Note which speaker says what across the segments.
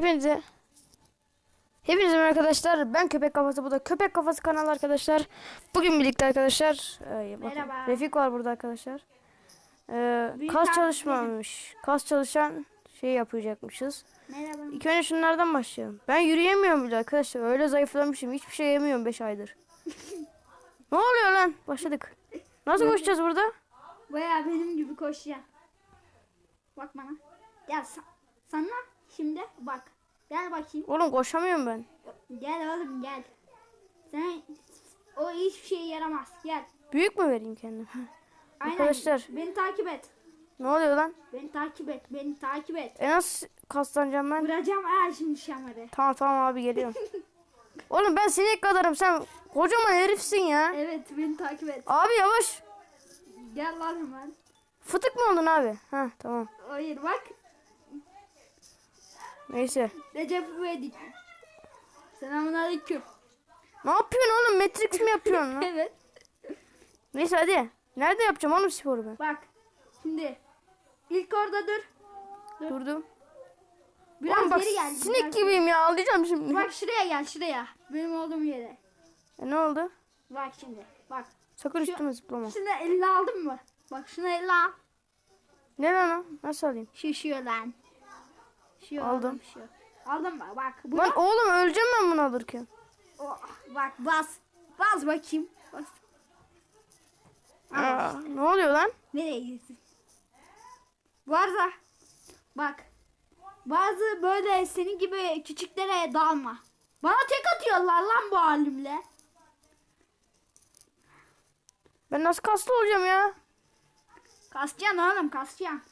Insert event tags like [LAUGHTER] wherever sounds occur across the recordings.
Speaker 1: Hepinize Hepinize merhaba arkadaşlar. Ben Köpek Kafası. Bu da Köpek Kafası kanalı arkadaşlar. Bugün birlikte arkadaşlar. Ay, bakın,
Speaker 2: Merhaba.
Speaker 1: Refik var burada arkadaşlar.
Speaker 2: Büyük
Speaker 1: kas çalışmamış. Kas çalışan şey yapacakmışız.
Speaker 2: Merhaba.
Speaker 1: İlk önce şunlardan başlayalım. Ben yürüyemiyorum bile arkadaşlar. Öyle zayıflamışım. Hiçbir şey yemiyorum 5 aydır. [LAUGHS] ne oluyor lan? Başladık. Nasıl koşacağız burada?
Speaker 2: Baya benim gibi koş ya. Bak bana. Gel sa- sana şimdi bak. Gel bakayım.
Speaker 1: Oğlum koşamıyorum ben.
Speaker 2: Gel oğlum gel. Sen o hiçbir şeye yaramaz. Gel.
Speaker 1: Büyük mü vereyim kendime? [LAUGHS]
Speaker 2: Aynen.
Speaker 1: Arkadaşlar.
Speaker 2: Beni takip et.
Speaker 1: ne oluyor lan?
Speaker 2: Beni takip et. Beni takip et.
Speaker 1: E nasıl kaslanacağım ben?
Speaker 2: Vuracağım her şimdi şamarı.
Speaker 1: Tamam tamam abi geliyorum. [LAUGHS] Oğlum ben sinek kadarım sen kocaman herifsin ya.
Speaker 2: Evet beni takip et.
Speaker 1: Abi yavaş.
Speaker 2: Gel lan hemen.
Speaker 1: Fıtık mı oldun abi? Ha tamam.
Speaker 2: Hayır bak.
Speaker 1: Neyse.
Speaker 2: Recep İvedik. Selamun aleyküm.
Speaker 1: Ne yapıyorsun oğlum? Matrix mi yapıyorsun lan? [LAUGHS]
Speaker 2: Evet.
Speaker 1: Neyse hadi. Nerede yapacağım oğlum sporu ben?
Speaker 2: Bak. Şimdi. ilk orada dur.
Speaker 1: Durdum.
Speaker 2: Biraz
Speaker 1: Oğlum bak
Speaker 2: geri gel.
Speaker 1: sinek
Speaker 2: biraz-
Speaker 1: gibiyim ya ağlayacağım şimdi.
Speaker 2: Bak şuraya gel şuraya. Benim olduğum yere.
Speaker 1: E, ne oldu?
Speaker 2: Bak şimdi. Bak.
Speaker 1: Sakın
Speaker 2: Şu-
Speaker 1: üstüme zıplama.
Speaker 2: Şunu eline aldın mı? Bak şunu eline al.
Speaker 1: Ne lan o? Nasıl alayım?
Speaker 2: Şu lan. Şu
Speaker 1: Aldım.
Speaker 2: Aldın mı? Bak. Bu
Speaker 1: Lan oğlum öleceğim ben bunu alırken.
Speaker 2: Oh, bak bas. Bas bakayım. Bas.
Speaker 1: Aa, ne oluyor lan?
Speaker 2: Nereye gidiyorsun? Bu arada bak. Bazı böyle senin gibi küçüklere dalma. Bana tek atıyorlar lan bu halimle.
Speaker 1: Ben nasıl kaslı olacağım ya?
Speaker 2: Kasacaksın oğlum kasacaksın.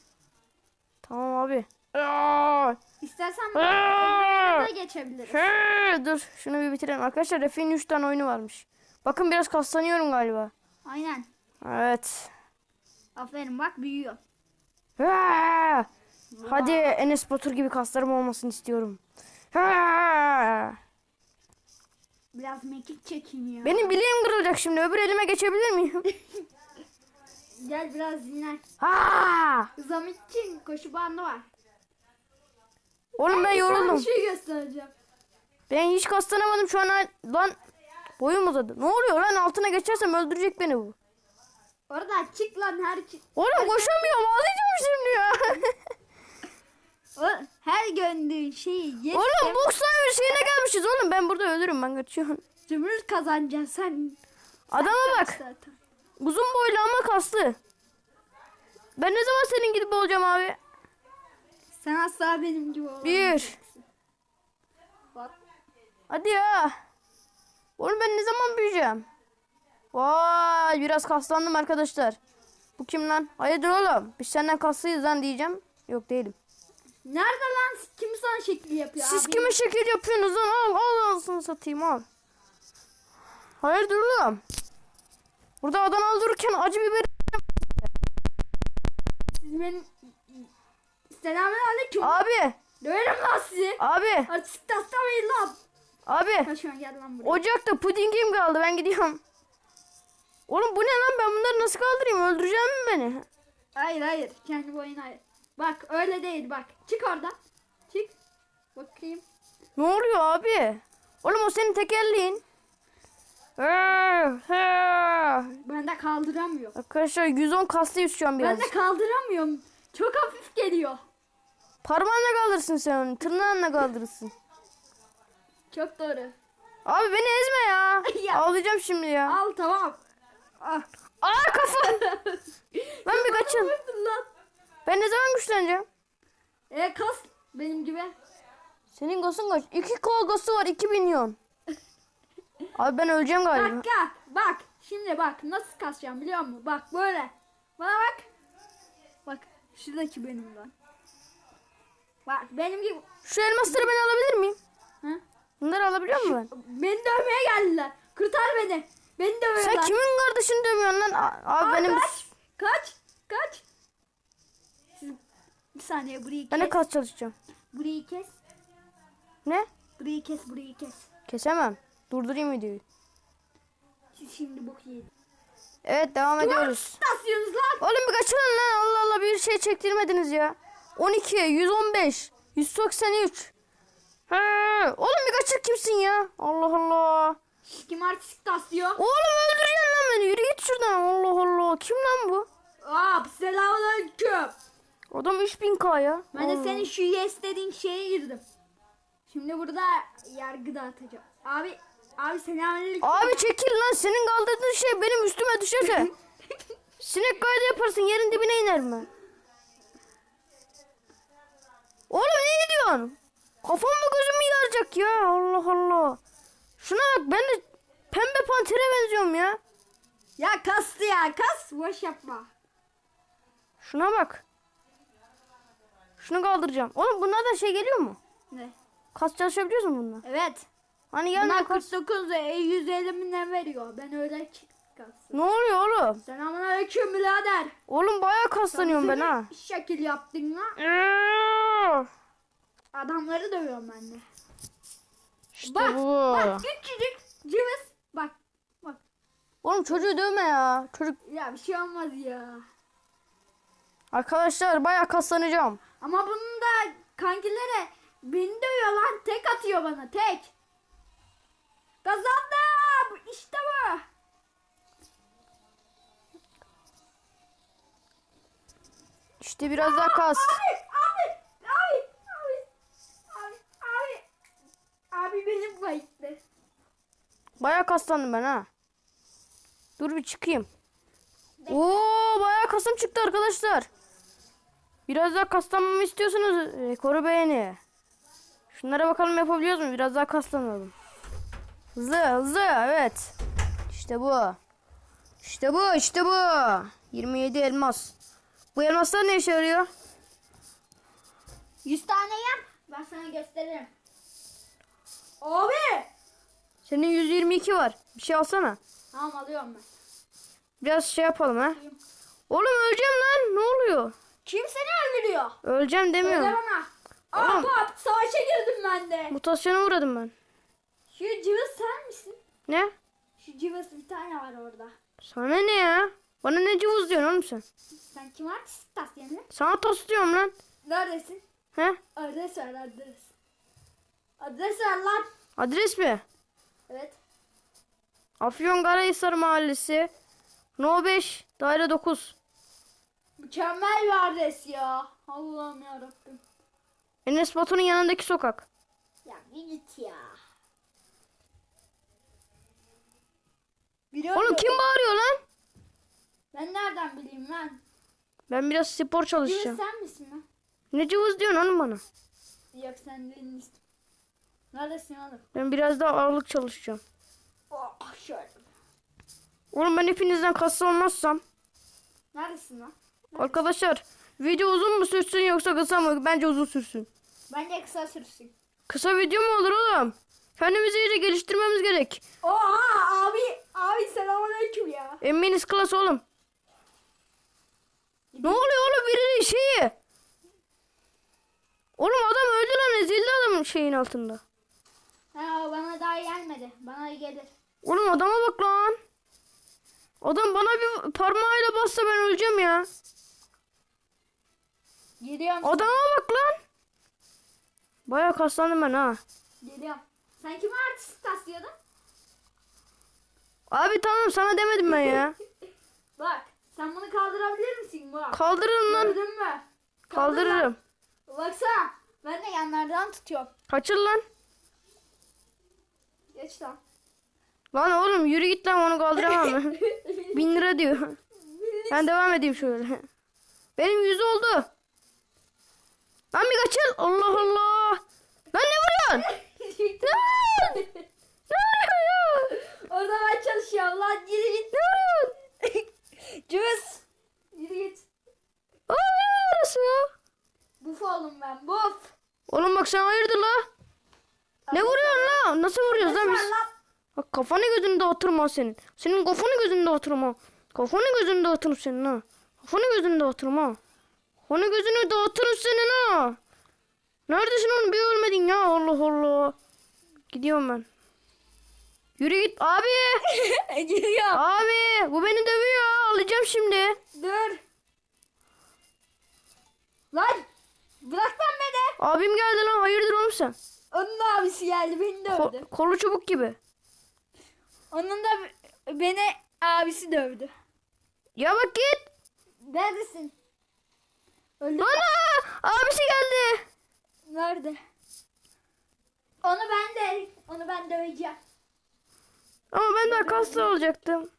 Speaker 1: Tamam abi. Aa,
Speaker 2: İstersen da geçebiliriz.
Speaker 1: He, dur şunu bir bitirelim. Arkadaşlar Refik'in 3 tane oyunu varmış. Bakın biraz kaslanıyorum galiba.
Speaker 2: Aynen.
Speaker 1: Evet.
Speaker 2: Aferin bak büyüyor.
Speaker 1: Ha! Hadi Enes Batur gibi kaslarım olmasını istiyorum.
Speaker 2: Biraz mekik çekeyim ya.
Speaker 1: Benim bileğim kırılacak şimdi. Öbür elime geçebilir miyim? [LAUGHS] [LAUGHS]
Speaker 2: Gel biraz dinlen.
Speaker 1: Ha!
Speaker 2: Zamit için koşu bandı var.
Speaker 1: Oğlum ben yoruldum.
Speaker 2: bir şey göstereceğim.
Speaker 1: Ben hiç kaslanamadım şu an. Lan boyum uzadı. Ne oluyor lan altına geçersem öldürecek beni bu.
Speaker 2: Orada çık lan her çık.
Speaker 1: Oğlum koşamıyorum ağlayacağım şimdi ya. [LAUGHS]
Speaker 2: O, her gördüğün şeyi yes
Speaker 1: oğlum sayı şeyine gelmişiz oğlum. Ben burada ölürüm ben kaçıyorum.
Speaker 2: Zümrüt kazanacaksın sen.
Speaker 1: Adama bak.
Speaker 2: Zaten.
Speaker 1: Uzun boylu ama kaslı. Ben ne zaman senin gibi olacağım abi?
Speaker 2: Sen asla benim gibi olamayacaksın.
Speaker 1: Bir.
Speaker 2: Bak.
Speaker 1: Hadi ya. Oğlum ben ne zaman büyüyeceğim? Vay biraz kaslandım arkadaşlar. Bu kim lan? Hayırdır oğlum? Biz senden kaslıyız lan diyeceğim. Yok değilim.
Speaker 2: Nerede lan? Kim sana şekli yapıyor
Speaker 1: Siz
Speaker 2: abi?
Speaker 1: kime şekil yapıyorsunuz lan? Al al alsın satayım al. Hayırdır oğlum? Burada adam öldürürken acı biber...
Speaker 2: Siz benim... Selamun aleyküm.
Speaker 1: Abi!
Speaker 2: Döverim lan sizi.
Speaker 1: Abi!
Speaker 2: Artistik taslamayın lan.
Speaker 1: Abi!
Speaker 2: Kaçma gel lan buraya.
Speaker 1: Ocakta pudingim kaldı ben gidiyorum. Oğlum bu ne lan ben bunları nasıl kaldırayım öldüreceğim mi beni?
Speaker 2: Hayır hayır. Kendi boyuna hayır. Bak öyle değil bak. Çık oradan. Çık. Bakayım.
Speaker 1: Ne oluyor abi? Oğlum o senin tekerleğin.
Speaker 2: Ben de kaldıramıyorum.
Speaker 1: Arkadaşlar 110 kaslıyız şu an biraz.
Speaker 2: Ben de kaldıramıyorum. Çok hafif geliyor.
Speaker 1: Parmağınla kaldırırsın sen onu. Tırnağınla kaldırırsın.
Speaker 2: Çok doğru.
Speaker 1: Abi beni ezme ya. [LAUGHS]
Speaker 2: Ya.
Speaker 1: Ağlayacağım şimdi ya.
Speaker 2: Al tamam. Ah.
Speaker 1: Aa kafa. Ben bir kaçın. [LAUGHS]
Speaker 2: Lan.
Speaker 1: Ben ne zaman güçleneceğim?
Speaker 2: E kas benim gibi.
Speaker 1: Senin gosun kaç? İki kol gosu var 2 milyon. [LAUGHS] Abi ben öleceğim galiba.
Speaker 2: Bak gel. Bak. Şimdi bak nasıl kasacağım biliyor musun? Bak böyle. Bana bak. Bak. Şuradaki benim lan. Bak benim gibi.
Speaker 1: Şu elmasları ben alabilir miyim?
Speaker 2: Ha?
Speaker 1: Bunları alabiliyor muyum ben?
Speaker 2: Beni dövmeye geldiler. Kurtar beni. Beni dövüyorlar.
Speaker 1: Sen kimin kardeşini dövüyorsun lan? Abi
Speaker 2: Aa,
Speaker 1: benim...
Speaker 2: Kaç. Kaç. Kaç. Siz- Bir saniye burayı
Speaker 1: Ben
Speaker 2: kes.
Speaker 1: de kas çalışacağım.
Speaker 2: Burayı kes.
Speaker 1: Ne?
Speaker 2: Burayı kes. Burayı kes.
Speaker 1: Kesemem. Durdurayım videoyu.
Speaker 2: Siz şimdi bok yiyin.
Speaker 1: Evet devam ediyoruz.
Speaker 2: Nasılsınız lan?
Speaker 1: Oğlum bir kaçın lan Allah Allah bir şey çektirmediniz ya. 12, 115, 183. He, oğlum bir kaçır kimsin ya? Allah Allah.
Speaker 2: Kim artistik taslıyor?
Speaker 1: Oğlum öldüreceksin lan beni. Yürü git şuradan. Allah Allah. Kim lan bu?
Speaker 2: Aa selamünaleyküm.
Speaker 1: Adam 3000k ya.
Speaker 2: Ben de
Speaker 1: Allah.
Speaker 2: senin şu yes dediğin şeye girdim. Şimdi burada yargı dağıtacağım. Abi abi selamünaleyküm.
Speaker 1: Abi çekil lan. Senin kaldırdığın şey benim üstüme düşerse. [LAUGHS] Sinek kaydı yaparsın. Yerin dibine iner mi? Oğlum ne diyorsun? Kafam mı gözüm mü yarayacak ya? Allah Allah. Şuna bak ben de pembe pantere benziyorum ya.
Speaker 2: Ya kastı ya kas boş yapma.
Speaker 1: Şuna bak. Şunu kaldıracağım. Oğlum bunlardan şey geliyor mu?
Speaker 2: Ne?
Speaker 1: Kas çalışabiliyoruz mu bununla?
Speaker 2: Evet.
Speaker 1: Hani gelmiyor
Speaker 2: Bunlar
Speaker 1: kas.
Speaker 2: 49 e, 150 mi ne veriyor? Ben öyle
Speaker 1: Ne oluyor oğlum?
Speaker 2: Selamünaleyküm birader.
Speaker 1: Oğlum bayağı kaslanıyorum ben ha.
Speaker 2: Şekil yaptın.
Speaker 1: Eee.
Speaker 2: Adamları dövüyorum ben de.
Speaker 1: İşte
Speaker 2: Bak
Speaker 1: bu.
Speaker 2: bak küçücük cıvız. Bak bak.
Speaker 1: Oğlum çocuğu dövme ya. Çocuk
Speaker 2: Ya bir şey olmaz ya.
Speaker 1: arkadaşlar bayağı kaslanacağım.
Speaker 2: Ama bunun da kankilere beni dövüyor lan. Tek atıyor bana tek. Kazandım. İşte bu.
Speaker 1: İşte biraz daha kas.
Speaker 2: Abi abi abi abi abi abi abi benim kayıttı.
Speaker 1: Bayağı kaslandım ben ha. Dur bir çıkayım. Oo bayağı kasım çıktı arkadaşlar. Biraz daha kaslanmamı istiyorsanız rekoru beğeni. Şunlara bakalım yapabiliyoruz mu? Biraz daha kaslanalım. Hızlı hızlı evet. İşte bu. İşte bu işte bu. 27 elmas. Bu elmaslar ne işe yarıyor?
Speaker 2: 100 tane yap. Ben sana gösteririm. Abi.
Speaker 1: Senin 122 var. Bir şey alsana.
Speaker 2: Tamam alıyorum ben.
Speaker 1: Biraz şey yapalım ha. Oğlum öleceğim lan. Ne oluyor?
Speaker 2: Kim seni öldürüyor?
Speaker 1: Öleceğim
Speaker 2: Söyle
Speaker 1: demiyorum.
Speaker 2: bana. Aa
Speaker 1: Oğlum.
Speaker 2: bak savaşa girdim ben de.
Speaker 1: Mutasyona uğradım ben.
Speaker 2: Şu cıvız sen misin?
Speaker 1: Ne?
Speaker 2: Şu cıvız bir tane var orada.
Speaker 1: Sana ne ya? Bana ne cıvız diyorsun oğlum sen?
Speaker 2: Sen kim artist tasyanı?
Speaker 1: Sana tost diyorum lan.
Speaker 2: Neredesin?
Speaker 1: He?
Speaker 2: Adres ver adres. Adres ver lan.
Speaker 1: Adres mi?
Speaker 2: Evet.
Speaker 1: Afyon Karahisar Mahallesi. No 5, daire 9.
Speaker 2: Mükemmel bir adres ya. Allah'ım yarabbim.
Speaker 1: Enes Batur'un yanındaki sokak.
Speaker 2: Ya bir git ya. Biliyorum.
Speaker 1: Oğlum kim bağırıyor lan?
Speaker 2: Ben nereden bileyim lan?
Speaker 1: Ben biraz spor
Speaker 2: Cıvız
Speaker 1: çalışacağım.
Speaker 2: sen misin lan?
Speaker 1: Ne cıvız diyorsun oğlum bana?
Speaker 2: Yok sen değilsin. Neredesin oğlum?
Speaker 1: Ben biraz daha ağırlık çalışacağım.
Speaker 2: Oh şöyle.
Speaker 1: Oğlum ben hepinizden kaslı olmazsam.
Speaker 2: Neredesin lan?
Speaker 1: Arkadaşlar video uzun mu sürsün yoksa kısa mı? Bence uzun sürsün.
Speaker 2: Bence kısa sürsün.
Speaker 1: Kısa video mu olur oğlum? Kendimizi iyice geliştirmemiz gerek.
Speaker 2: Oha abi abi selamünaleyküm ya.
Speaker 1: Emmeniz klas oğlum. Ne oluyor oğlum biri şeyi? Oğlum adam öldü lan ezildi adamın şeyin altında.
Speaker 2: Ha bana daha gelmedi. Bana gelir.
Speaker 1: Oğlum adama bak lan. Adam bana bir parmağıyla bassa ben öleceğim ya.
Speaker 2: Geliyorum.
Speaker 1: Adama bak lan. Baya kaslandım ben ha.
Speaker 2: Geliyorum. Sen kime artist taslıyordun?
Speaker 1: Abi tamam sana demedim ben ya. [LAUGHS]
Speaker 2: Bak sen bunu kaldırabilir misin bak?
Speaker 1: Kaldırırım lan.
Speaker 2: Gördün mü?
Speaker 1: Kaldırırım.
Speaker 2: Baksana. Ben de yanlardan tutuyorum.
Speaker 1: Kaçır lan.
Speaker 2: Geç lan.
Speaker 1: Lan oğlum yürü git lan onu kaldıramam. [LAUGHS] Bin lira diyor. Ben devam edeyim şöyle. Benim yüz oldu. Lan bir kaçır. Allah Allah. Lan ne vuruyorsun? Lan! Ne vuruyorsun ya?
Speaker 2: Orada ben çalışıyorum lan.
Speaker 1: Ne vuruyorsun? [LAUGHS]
Speaker 2: Cüz. Yürü git.
Speaker 1: Aa ne arası ya?
Speaker 2: Buf oğlum ben. Buf.
Speaker 1: Oğlum bak sen hayırdır la? Ne vuruyorsun la? Nasıl vuruyoruz lan biz? Bak kafanı gözünde oturma senin. Senin kafanı gözünde oturma. Kafanı gözünde oturur senin ha. Kafanı gözünde oturma. Kafanı gözünü dağıtırım senin ha. Neredesin oğlum bir ölmedin ya Allah Allah. Gidiyorum ben. Yürü git abi. [LAUGHS]
Speaker 2: Geliyorum.
Speaker 1: abi bu beni dövüyor. Alacağım şimdi.
Speaker 2: Dur. Lan. Bırak lan beni.
Speaker 1: Abim geldi lan hayırdır oğlum sen?
Speaker 2: Onun abisi geldi beni
Speaker 1: Ko-
Speaker 2: dövdü.
Speaker 1: kolu çubuk gibi.
Speaker 2: Onun da beni abisi dövdü.
Speaker 1: Ya bak git.
Speaker 2: Neredesin? Öldü.
Speaker 1: Ana! Abisi geldi.
Speaker 2: Nerede? Onu ben de onu ben döveceğim.
Speaker 1: Ama ben daha kaslı olacaktım.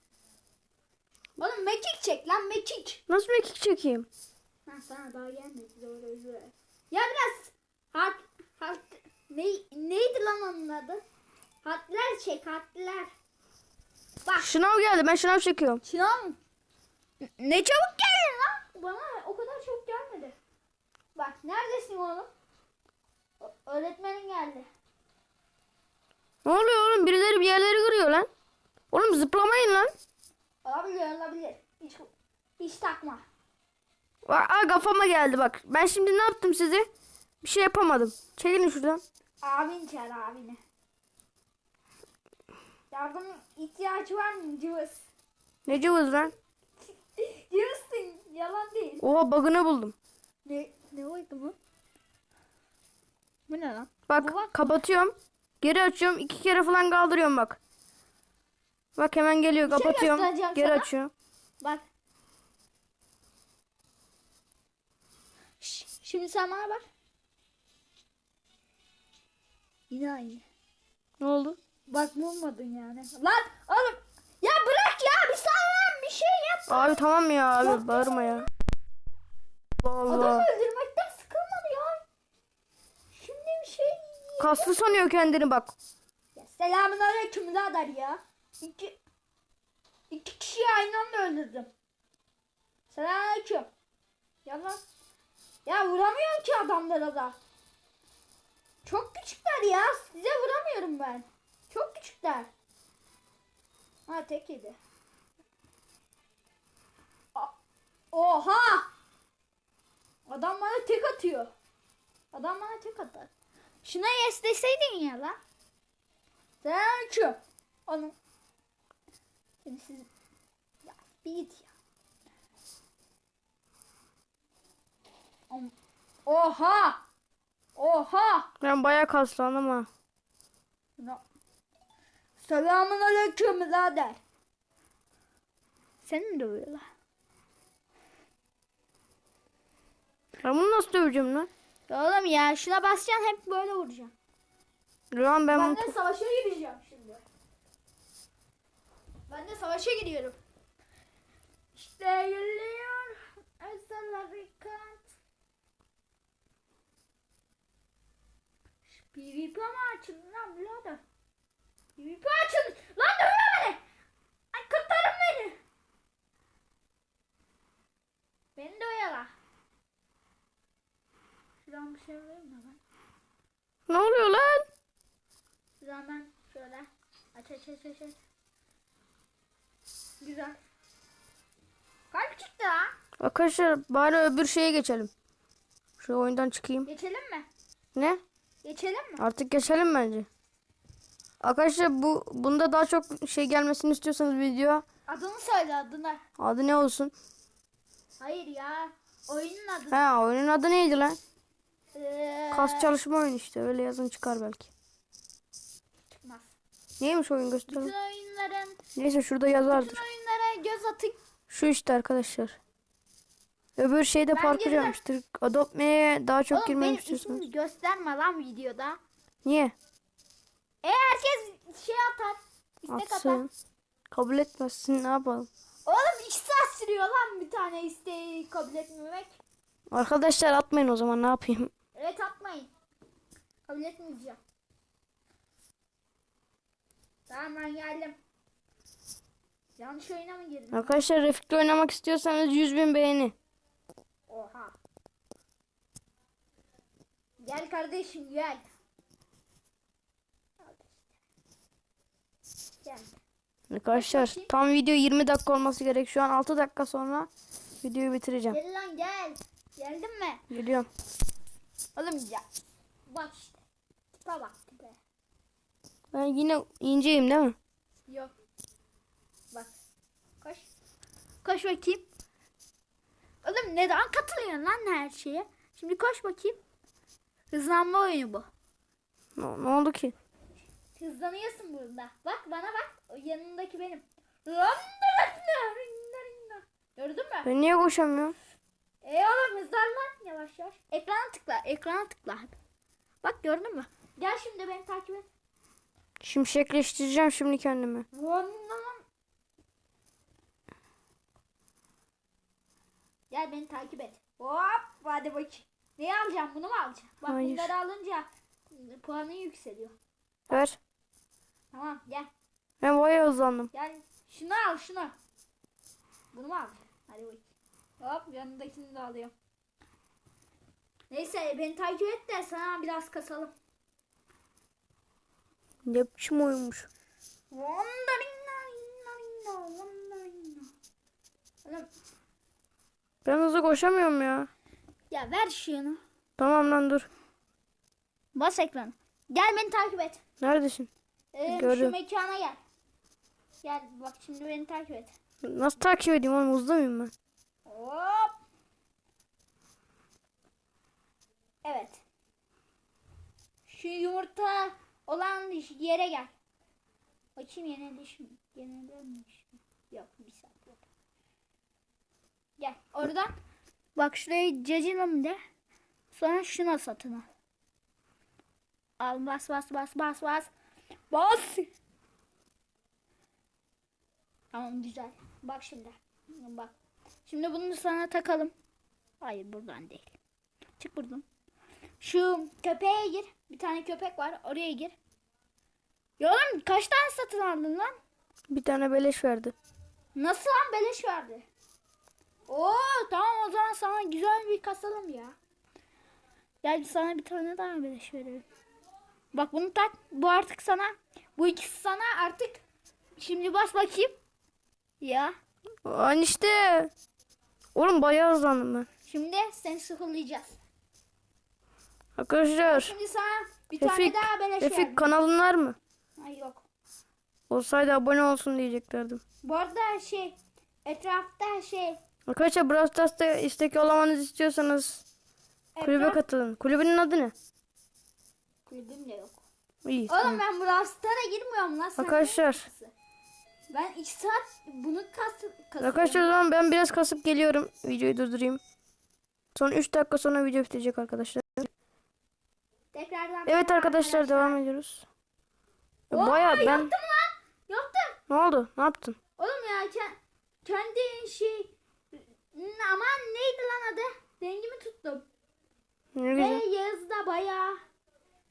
Speaker 2: Oğlum mekik çek lan mekik.
Speaker 1: Nasıl mekik çekeyim?
Speaker 2: Ha sana daha gelmedi doğru özür. Ya biraz hat hat ne, neydi lan onun adı? Hatler çek hatler. Bak
Speaker 1: Şınav geldi. Ben şınav çekiyorum.
Speaker 2: Şınav Ne çabuk geldin lan. Bana o kadar çok gelmedi. Bak neredesin oğlum? Öğretmenin geldi.
Speaker 1: Ne oluyor oğlum? Birileri bir yerleri kırıyor lan. Oğlum zıplamayın lan.
Speaker 2: Olabilir olabilir. Hiç, hiç takma.
Speaker 1: Aa, kafama geldi bak. Ben şimdi ne yaptım size? Bir şey yapamadım. Çekilin şuradan.
Speaker 2: Abin çağır abini. Yardım ihtiyacı var mı cıvız?
Speaker 1: Ne cıvız lan? [LAUGHS]
Speaker 2: Cıvızsın yalan değil.
Speaker 1: Oha bug'ını buldum.
Speaker 2: Ne, ne oydu bu? Bu ne lan?
Speaker 1: Bak
Speaker 2: Bu bak.
Speaker 1: kapatıyorum. Geri açıyorum. iki kere falan kaldırıyorum bak. Bak hemen geliyor.
Speaker 2: Şey
Speaker 1: Kapatıyorum.
Speaker 2: göstereceğim
Speaker 1: Geri
Speaker 2: sana.
Speaker 1: açıyorum.
Speaker 2: Bak. Şimdi sen bana bak. Yine aynı.
Speaker 1: Ne oldu?
Speaker 2: Bak bulmadın yani. Lan oğlum. Ya bırak ya bir sağlam bir şey yap.
Speaker 1: Abi tamam ya abi bağırma ya. Allah
Speaker 2: Adamı
Speaker 1: Allah.
Speaker 2: öldürmekten sıkılmadı ya. Şimdi bir şey.
Speaker 1: Kaslı sanıyor kendini bak.
Speaker 2: Ya selamun aleyküm birader ya. İki, iki kişiyi aynı anda öldürdüm. Selamun aleyküm. Yalan. Ya vuramıyorum ki adamlara da. Çok küçükler ya. Size vuramıyorum ben. Çok küçükler. Ha tek yedi. Oha! Adam bana tek atıyor. Adam bana tek atar. Şuna yes deseydin ya lan. Selamünaleyküm. Onu. Şimdi siz... Ya bir git ya. Oha! Oha!
Speaker 1: Ben bayağı kaslandım ha.
Speaker 2: No. Selamun aleyküm birader. Seni mi dövüyorlar?
Speaker 1: Ben bunu nasıl döveceğim lan?
Speaker 2: Ya oğlum ya şuna basacaksın hep böyle vuracaksın.
Speaker 1: Lan ben
Speaker 2: Ben de savaşa gireceğim şimdi. Ben de savaşa gidiyorum. İşte geliyor. Özel harekat. PvP mi açıldı lan birader? PvP açıldı. Lan dövüyor beni. Ay kurtarın beni. Beni dövüyorlar. Ben?
Speaker 1: Ne oluyor lan?
Speaker 2: Zaman şöyle aç aç aç aç. Güzel. Kalp çıktı ha.
Speaker 1: Arkadaşlar bari öbür şeye geçelim. Şu oyundan çıkayım.
Speaker 2: Geçelim mi?
Speaker 1: Ne?
Speaker 2: Geçelim mi?
Speaker 1: Artık geçelim bence. Arkadaşlar bu bunda daha çok şey gelmesini istiyorsanız video
Speaker 2: Adını söyle adını.
Speaker 1: adı ne olsun?
Speaker 2: Hayır ya. Oyunun adı.
Speaker 1: Ha oyunun adı neydi lan? Kas çalışma oyunu işte öyle yazın çıkar belki.
Speaker 2: çıkmaz.
Speaker 1: Neymiş oyun gösterelim.
Speaker 2: Bütün oyunların,
Speaker 1: Neyse şurada
Speaker 2: bütün
Speaker 1: yazardır.
Speaker 2: oyunlara göz atın.
Speaker 1: Şu işte arkadaşlar. Öbür şeyde
Speaker 2: Ben
Speaker 1: parkur
Speaker 2: girdim.
Speaker 1: yapmıştır. Adopt Me'ye daha çok
Speaker 2: Oğlum
Speaker 1: girmemi istiyorsanız.
Speaker 2: ismimi gösterme lan videoda.
Speaker 1: Niye?
Speaker 2: E herkes şey atar. istek atar.
Speaker 1: Atsın. Kabul etmezsin ne yapalım?
Speaker 2: Oğlum iki saat sürüyor lan bir tane isteği kabul etmemek.
Speaker 1: Arkadaşlar atmayın o zaman ne yapayım?
Speaker 2: Evet atmayın. Kabul etmeyeceğim. Tamam ben geldim. Yanlış oyuna mı girdim?
Speaker 1: Arkadaşlar Refik'le oynamak istiyorsanız 100 bin beğeni.
Speaker 2: Oha. Gel kardeşim gel. Gel.
Speaker 1: Arkadaşlar tam video 20 dakika olması gerek. Şu an 6 dakika sonra videoyu bitireceğim.
Speaker 2: Gel lan gel. Geldin mi?
Speaker 1: Geliyorum.
Speaker 2: Oğlum ya. Bak işte. Tipe bak tipe.
Speaker 1: Ben yine inceyim değil mi?
Speaker 2: Yok. Bak. Koş. Koş bakayım. Oğlum neden katılıyorsun lan her şeye? Şimdi koş bakayım. Hızlanma oyunu bu.
Speaker 1: Ne, ne oldu ki?
Speaker 2: Hızlanıyorsun burada. Bak bana bak. O yanındaki benim. Gördün mü?
Speaker 1: Ben niye koşamıyorum?
Speaker 2: E oğlum hızlan lan yavaş yavaş. Ekrana tıkla, ekrana tıkla. Bak gördün mü? Gel şimdi beni takip et.
Speaker 1: Şimşekleştireceğim şimdi kendimi.
Speaker 2: Vannan. Gel beni takip et. Hop hadi bakayım. Neyi alacağım bunu mu alacağım? Bak
Speaker 1: Hayır.
Speaker 2: bunları alınca puanın yükseliyor.
Speaker 1: Ver.
Speaker 2: Tamam gel.
Speaker 1: Ben bayağı hızlandım.
Speaker 2: Gel şunu al şunu. Bunu mu alacaksın? Hadi bakayım. Hop yanındakini de alıyorum. Neyse beni takip et de sana biraz kasalım.
Speaker 1: Ne biçim oyunmuş. Ben hızlı koşamıyorum ya.
Speaker 2: Ya ver şunu.
Speaker 1: Tamam lan dur.
Speaker 2: Bas ekranı. Gel beni takip et.
Speaker 1: Neredesin?
Speaker 2: Ee, şu
Speaker 1: Gördüm.
Speaker 2: mekana gel. Gel bak şimdi beni takip et.
Speaker 1: Nasıl takip edeyim oğlum hızlı mıyım ben?
Speaker 2: Hop. Evet. Şu yumurta olan yere gel. Bakayım yenilmiş mi? Yenilmiş mi? Yok bir saat yok. Gel oradan. Bak şurayı cacınım de. Sonra şuna satın al. Al bas bas bas bas bas. Bas. Tamam güzel. Bak şimdi. Bak. Şimdi bunu sana takalım. Hayır buradan değil. Çık buradan. Şu köpeğe gir. Bir tane köpek var. Oraya gir. Ya oğlum kaç tane satın aldın lan?
Speaker 1: Bir tane beleş verdi.
Speaker 2: Nasıl lan beleş verdi? Oo tamam o zaman sana güzel bir kasalım ya. Gel sana bir tane daha beleş verelim. Bak bunu tak. Bu artık sana. Bu ikisi sana artık. Şimdi bas bakayım. Ya.
Speaker 1: An işte. Oğlum bayağı hızlandım ben.
Speaker 2: Şimdi seni sıfırlayacağız.
Speaker 1: Arkadaşlar.
Speaker 2: Şimdi sana bir tane
Speaker 1: Refik,
Speaker 2: daha beleş
Speaker 1: Refik
Speaker 2: verdim.
Speaker 1: kanalın var mı?
Speaker 2: Ay yok.
Speaker 1: Olsaydı abone olsun diyeceklerdim.
Speaker 2: Bu arada şey etrafta şey
Speaker 1: Arkadaşlar Brawl Stars'ta istek olamanızı istiyorsanız kulübe
Speaker 2: etraf...
Speaker 1: katılın. Kulübün adı ne?
Speaker 2: Kulübüm de yok.
Speaker 1: İyi.
Speaker 2: Oğlum
Speaker 1: tamam.
Speaker 2: ben Brawl Stars'a girmiyorum lan. sen
Speaker 1: Arkadaşlar.
Speaker 2: ne? Ben iki saat bunu kas kasıyorum.
Speaker 1: Arkadaşlar o zaman ben biraz kasıp geliyorum. Videoyu durdurayım. Son 3 dakika sonra video bitecek arkadaşlar.
Speaker 2: Tekrardan
Speaker 1: Evet arkadaşlar devam ediyoruz.
Speaker 2: Oo,
Speaker 1: Bayağı ben...
Speaker 2: Yaptım lan. Yaptım.
Speaker 1: Ne oldu? Ne yaptın?
Speaker 2: Oğlum ya ke- kendi şey aman neydi lan adı? Dengimi tuttum.
Speaker 1: Ne
Speaker 2: Ve
Speaker 1: güzel.
Speaker 2: Yağız da bayağı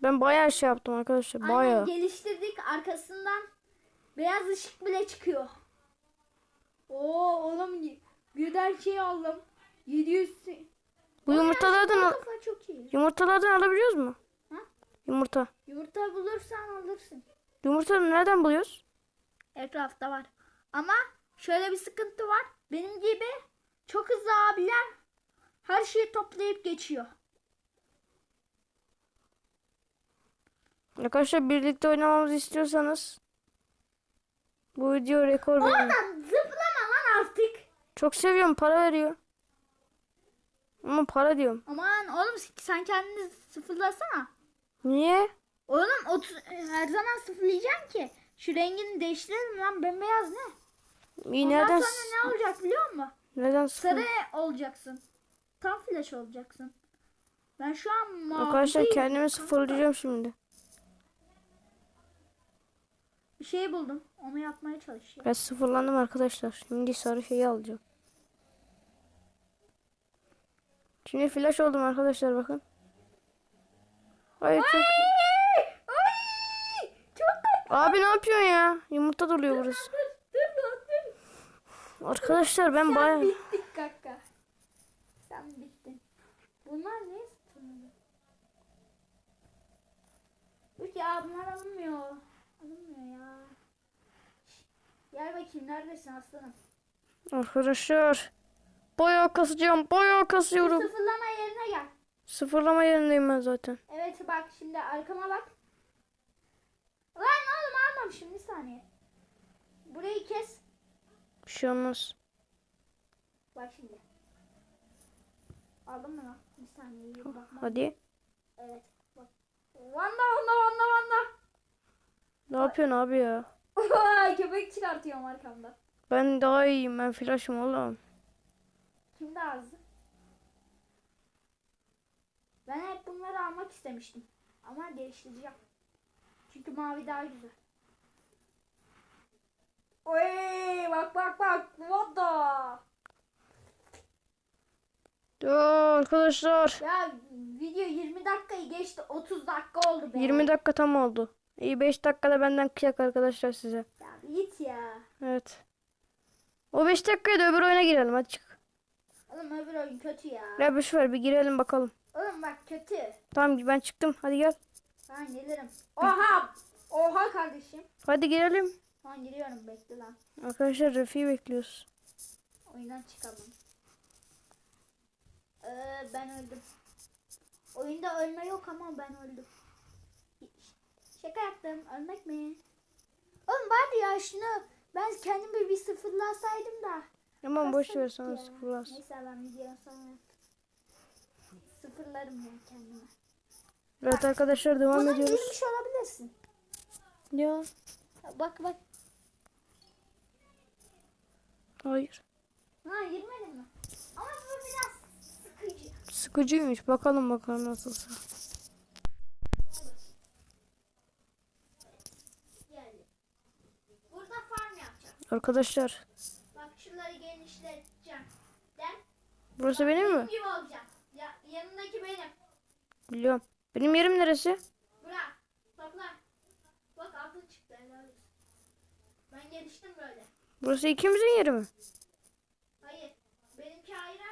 Speaker 1: Ben bayağı şey yaptım arkadaşlar.
Speaker 2: Aynen
Speaker 1: Bayağı.
Speaker 2: geliştirdik arkasından beyaz ışık bile çıkıyor. Oo oğlum birden şey aldım. 700
Speaker 1: Bu yumurtalardan al-
Speaker 2: kafa çok iyi.
Speaker 1: yumurtalardan alabiliyoruz mu?
Speaker 2: Ha?
Speaker 1: Yumurta.
Speaker 2: Yumurta bulursan alırsın.
Speaker 1: Yumurta nereden buluyoruz?
Speaker 2: Etrafta var. Ama şöyle bir sıkıntı var. Benim gibi çok hızlı abiler her şeyi toplayıp geçiyor.
Speaker 1: Arkadaşlar birlikte oynamamızı istiyorsanız bu video rekor benim.
Speaker 2: Oradan zıplama lan artık.
Speaker 1: Çok seviyorum para veriyor. Ama para diyorum.
Speaker 2: Aman oğlum sen kendini sıfırlasana.
Speaker 1: Niye?
Speaker 2: Oğlum otu- her zaman sıfırlayacaksın ki. Şu rengini değiştirelim lan bembeyaz ne?
Speaker 1: İyi
Speaker 2: Ondan
Speaker 1: nereden
Speaker 2: sonra ne olacak biliyor musun?
Speaker 1: neden sıfır?
Speaker 2: Sarı olacaksın. Tam flash olacaksın. Ben şu an mavi
Speaker 1: Arkadaşlar kendimi sıfırlayacağım şimdi.
Speaker 2: bir şey buldum. Onu yapmaya çalışıyorum.
Speaker 1: Ben sıfırlandım arkadaşlar. Şimdi sarı şeyi alacağım. Şimdi flash oldum arkadaşlar bakın. Hayır çok...
Speaker 2: Ay! Çok.
Speaker 1: Abi ne yapıyorsun ya? Yumurta doluyor burası.
Speaker 2: Dur, dur, dur.
Speaker 1: Arkadaşlar ben baya...
Speaker 2: bittik kaka. Sen bittin. Bunlar ne ya bunlar alınmıyor. Gel bakayım neredesin aslanım?
Speaker 1: Arkadaşlar. Bayağı kasacağım. Bayağı kasıyorum.
Speaker 2: sıfırlama yerine gel.
Speaker 1: Sıfırlama yerindeyim ben zaten.
Speaker 2: Evet bak şimdi arkama bak. Lan oğlum almam şimdi bir saniye. Burayı kes.
Speaker 1: Bir şey olmaz.
Speaker 2: Bak şimdi. Aldın mı lan? Bir saniye bakma.
Speaker 1: Hadi.
Speaker 2: Evet. Bak. Vanda vanda vanda
Speaker 1: yapıyorsun abi ya?
Speaker 2: Köpek çıkartıyorum arkamda.
Speaker 1: Ben daha iyiyim. Ben flash'ım oğlum.
Speaker 2: Kim daha hızlı? Ben hep bunları almak istemiştim. Ama geliştireceğim. Çünkü mavi daha güzel. Oy bak bak bak. What the?
Speaker 1: Yo, arkadaşlar.
Speaker 2: Ya video 20 dakikayı geçti. 30 dakika oldu be.
Speaker 1: 20 dakika tam oldu. İyi 5 dakikada benden kıyak arkadaşlar size.
Speaker 2: Ya git ya.
Speaker 1: Evet. O 5 dakikaya da öbür oyuna girelim hadi çık.
Speaker 2: Oğlum öbür oyun kötü ya.
Speaker 1: Ya boş ver bir girelim bakalım.
Speaker 2: Oğlum bak kötü.
Speaker 1: Tamam ben çıktım hadi gel.
Speaker 2: Ben gelirim. Oha. Oha kardeşim.
Speaker 1: Hadi girelim.
Speaker 2: Ben giriyorum bekle lan.
Speaker 1: Arkadaşlar Refi'yi bekliyoruz.
Speaker 2: Oyundan çıkalım. Ee, ben öldüm. Oyunda ölme yok ama ben öldüm. Şaka yaptım. Ölmek mi? Oğlum var ya şunu ben kendimi bir sıfırlasaydım da.
Speaker 1: Aman boş ver sana
Speaker 2: ya.
Speaker 1: sıfırlarsın.
Speaker 2: Neyse ben videonun sonra sıfırlarım ya kendime.
Speaker 1: Evet arkadaşlar devam
Speaker 2: Buna
Speaker 1: ediyoruz.
Speaker 2: girmiş olabilirsin.
Speaker 1: Ya
Speaker 2: Bak bak.
Speaker 1: hayır.
Speaker 2: Ha girmedin mi? Ama bu biraz sıkıcı.
Speaker 1: Sıkıcıymış bakalım bakalım nasılsa.
Speaker 2: Yani. Burada farm yapacağım.
Speaker 1: Arkadaşlar
Speaker 2: Bak şunları genişleteceğim. Gel.
Speaker 1: burası benim mi?
Speaker 2: gibi olacak. Ya, yanındaki benim.
Speaker 1: Biliyorum. Benim yerim neresi?
Speaker 2: Bırak. Topla. Bak altın çıktı. helal. Ben geliştim böyle.
Speaker 1: Burası ikimizin yeri mi?
Speaker 2: Hayır. Benimki ayrı.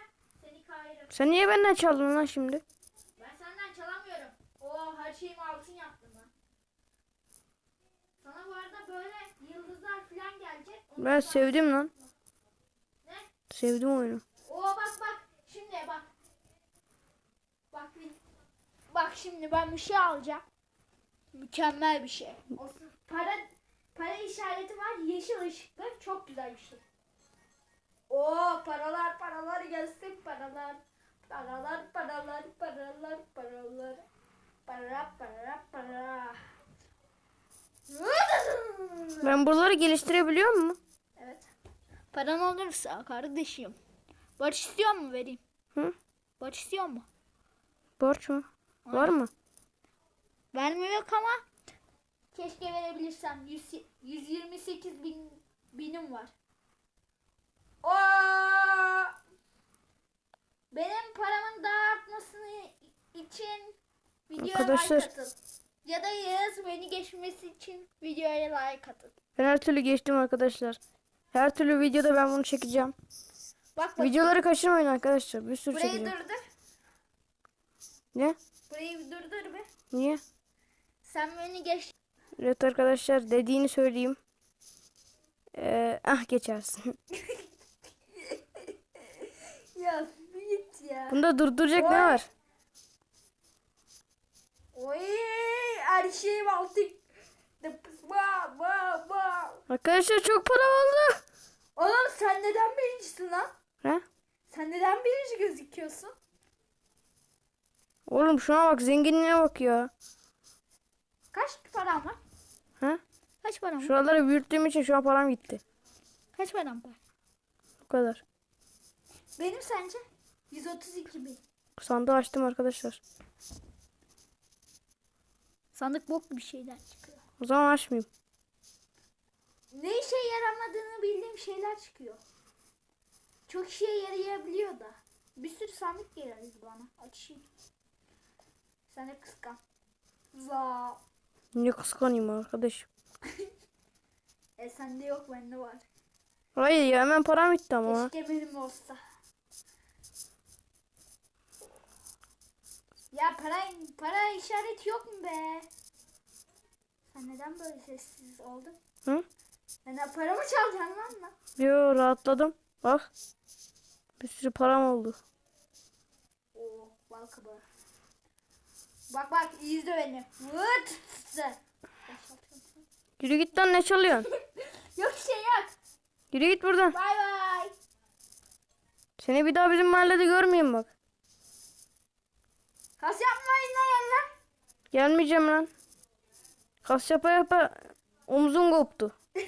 Speaker 2: Seninki ayrı.
Speaker 1: Sen niye benden çaldın lan şimdi?
Speaker 2: Ben senden çalamıyorum. Oo her şeyimi altın yaptım. Sana bu arada böyle yıldızlar falan gelecek. Onu
Speaker 1: Ben sevdim lan.
Speaker 2: Ne?
Speaker 1: Sevdim oyunu.
Speaker 2: Oo bak bak. Şimdi bak. Bak Bak şimdi ben bir şey alacağım. Mükemmel bir şey. O s- para para işareti var. Yeşil ışıklı. Çok güzel bir şey. Oo paralar paralar gelsin paralar. Paralar paralar paralar paralar. Para para para.
Speaker 1: Ben buraları geliştirebiliyor muyum?
Speaker 2: Evet. Paran olursa kardeşim. Borç istiyor mu vereyim?
Speaker 1: Hı?
Speaker 2: Borç istiyor mu?
Speaker 1: Borç mu? Var mı?
Speaker 2: Vermiyor yok ama keşke verebilirsem. 100, 128 bin, binim var. Oo! Benim paramın daha artmasını için videoya
Speaker 1: Arkadaşlar.
Speaker 2: like atın. Ya da Yağız beni geçmesi için videoya like atın.
Speaker 1: Ben her türlü geçtim arkadaşlar. Her türlü videoda ben bunu çekeceğim.
Speaker 2: Bak bak.
Speaker 1: Videoları kaçırmayın arkadaşlar. Bir sürü
Speaker 2: Burayı
Speaker 1: çekeceğim.
Speaker 2: durdur.
Speaker 1: Ne?
Speaker 2: Burayı bir durdur be.
Speaker 1: Niye?
Speaker 2: Sen beni geç.
Speaker 1: Evet arkadaşlar dediğini söyleyeyim. Ee, ah geçersin. [LAUGHS] [LAUGHS]
Speaker 2: Ya git ya.
Speaker 1: Bunda durduracak ne
Speaker 2: Oy.
Speaker 1: var?
Speaker 2: Oy her şeyim ba.
Speaker 1: Arkadaşlar çok para oldu.
Speaker 2: Oğlum sen neden birincisin lan?
Speaker 1: He?
Speaker 2: Sen neden birinci gözüküyorsun?
Speaker 1: Oğlum şuna bak zenginliğe bak ya.
Speaker 2: Kaç param var?
Speaker 1: He?
Speaker 2: Kaç param var?
Speaker 1: Şuraları büyüttüğüm için şu an param gitti.
Speaker 2: Kaç param var?
Speaker 1: Bu kadar.
Speaker 2: Benim sence? 132 bin.
Speaker 1: Sandığı açtım arkadaşlar.
Speaker 2: Sandık bok bir şeyler çıkıyor.
Speaker 1: O zaman açmayayım.
Speaker 2: Ne işe yaramadığını bildiğim şeyler çıkıyor. Çok işe yarayabiliyor da. Bir sürü sandık geliriz bana. Açayım. Sen de kıskan. Za.
Speaker 1: Niye kıskanayım arkadaş? [LAUGHS]
Speaker 2: E sende yok bende var.
Speaker 1: Hayır ya hemen param bitti ama.
Speaker 2: Keşke benim olsa. Ya para para işareti yok mu be? Sen neden böyle sessiz oldun?
Speaker 1: Hı?
Speaker 2: Neden paramı çalacaksın lan lan?
Speaker 1: Yo rahatladım. Bak. Bir sürü param oldu.
Speaker 2: Oo bal kabağı. Bak bak izle beni. Vıt.
Speaker 1: Yürü git lan ne çalıyorsun? [LAUGHS]
Speaker 2: Yok şey yok.
Speaker 1: Yürü git buradan.
Speaker 2: Bay bay.
Speaker 1: Seni bir daha bizim mahallede görmeyeyim bak.
Speaker 2: Kas yapmayın lan lan.
Speaker 1: Gelmeyeceğim lan. Kas yapa yapa Omzum koptu. [LAUGHS]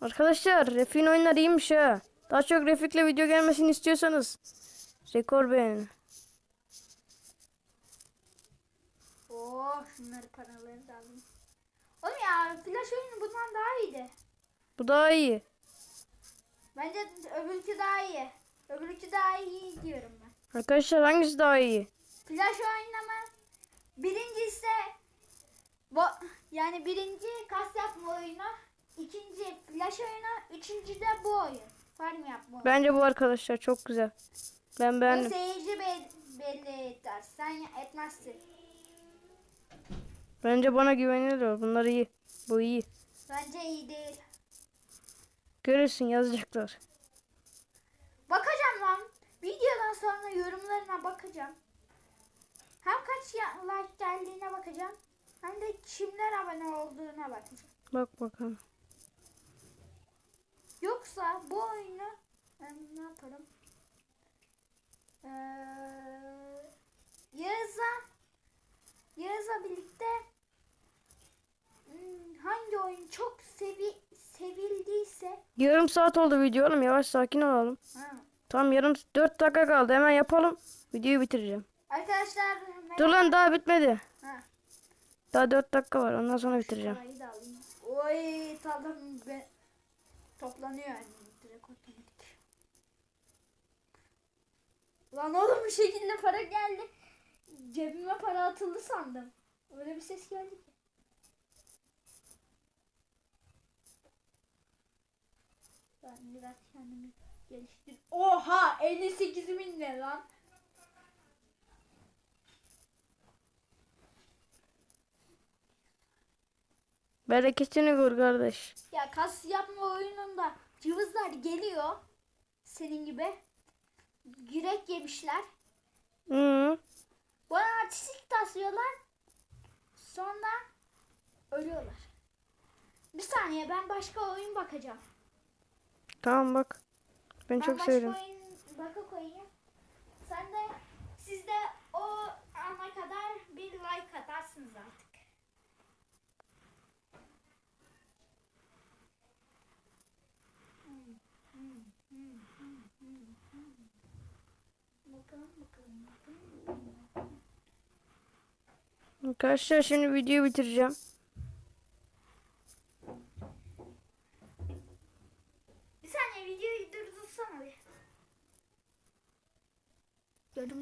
Speaker 1: Arkadaşlar Refik'in oyunları iyiymiş ha. Daha çok Refik'le video gelmesini istiyorsanız rekor beğenin.
Speaker 2: Oh şunları paralarını da alayım. Oğlum ya flash oyunu bundan daha iyiydi.
Speaker 1: Bu daha iyi.
Speaker 2: Bence öbürkü daha iyi. Öbürkü daha iyi diyorum ben.
Speaker 1: Arkadaşlar hangisi daha iyi?
Speaker 2: Flash oynama. Birincisi bu yani birinci kas yapma oyunu. ikinci flash oyunu. Üçüncü de bu oyun. Farm yapma oyunu.
Speaker 1: Bence bu arkadaşlar çok güzel. Ben beğendim.
Speaker 2: seyirci be- belli eder. Sen etmezsin.
Speaker 1: Bence bana güvenilir. Bunlar iyi. Bu iyi.
Speaker 2: Bence iyi değil.
Speaker 1: Görürsün yazacaklar.
Speaker 2: Bakacağım lan. Videodan sonra yorumlarına bakacağım. Hem kaç like geldiğine bakacağım. Hem de kimler abone olduğuna bakacağım.
Speaker 1: Bak bakalım.
Speaker 2: Yoksa bu oyunu ben ne yaparım? Ee, Yağız'a Yağız'la birlikte hmm, hangi oyun çok sevi, sevildiyse
Speaker 1: Yarım saat oldu video oğlum. Yavaş sakin olalım.
Speaker 2: ha.
Speaker 1: Tam yarım 4 dakika kaldı. Hemen yapalım. Videoyu bitireceğim.
Speaker 2: Arkadaşlar
Speaker 1: Dur lan daha bitmedi.
Speaker 2: Ha.
Speaker 1: Daha 4 dakika var. Ondan sonra bitireceğim.
Speaker 2: Oy tamam be. Toplanıyor yani direkt otomatik. Lan oğlum bir şekilde para geldi. Cebime para atıldı sandım. Öyle bir ses geldi ki. Ben biraz kendimi geliştir. Oha 58 bin ne lan?
Speaker 1: Bereketini gör kardeş.
Speaker 2: Ya kas yapma oyununda cıvızlar geliyor. Senin gibi. Yürek yemişler.
Speaker 1: Hı.
Speaker 2: Bana artistik taslıyorlar. Sonra ölüyorlar. Bir saniye ben başka oyun bakacağım.
Speaker 1: Tamam bak. Ben
Speaker 2: Ben
Speaker 1: çok
Speaker 2: oyun baka koyayım. Sen de siz de o ana kadar bir like atarsınız artık. Bakalım bakalım bakalım.
Speaker 1: Arkadaşlar şimdi videoyu bitireceğim. Görün